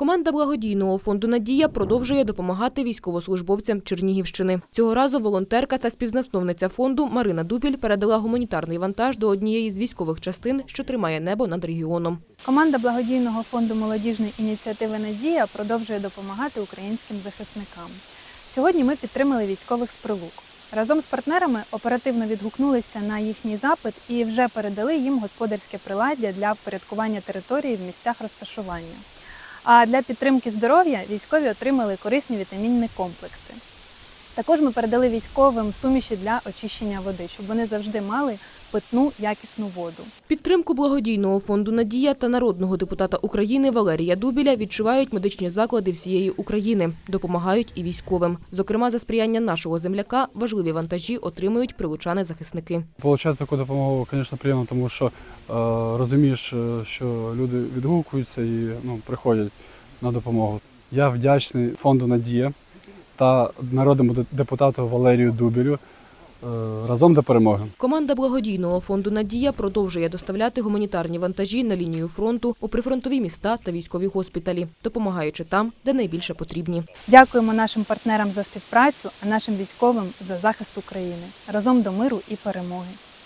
Команда благодійного фонду Надія продовжує допомагати військовослужбовцям Чернігівщини. Цього разу волонтерка та співзасновниця фонду Марина Дупіль передала гуманітарний вантаж до однієї з військових частин, що тримає небо над регіоном. Команда благодійного фонду молодіжної ініціативи Надія продовжує допомагати українським захисникам. Сьогодні ми підтримали військових з прилук. Разом з партнерами оперативно відгукнулися на їхній запит і вже передали їм господарське приладдя для впорядкування території в місцях розташування. А для підтримки здоров'я військові отримали корисні вітамінні комплекси. Також ми передали військовим суміші для очищення води, щоб вони завжди мали питну якісну воду. Підтримку благодійного фонду Надія та народного депутата України Валерія Дубіля відчувають медичні заклади всієї України, допомагають і військовим. Зокрема, за сприяння нашого земляка важливі вантажі отримують прилучани захисники. Получати таку допомогу, звісно, приємно, тому що е, розумієш, е, що люди відгукуються і ну, приходять на допомогу. Я вдячний фонду Надія та народному депутату Валерію Дубілю. Е, разом до перемоги. Команда благодійного фонду Надія продовжує доставляти гуманітарні вантажі на лінію фронту у прифронтові міста та військові госпіталі, допомагаючи там, де найбільше потрібні. Дякуємо нашим партнерам за співпрацю, а нашим військовим за захист України разом до миру і перемоги.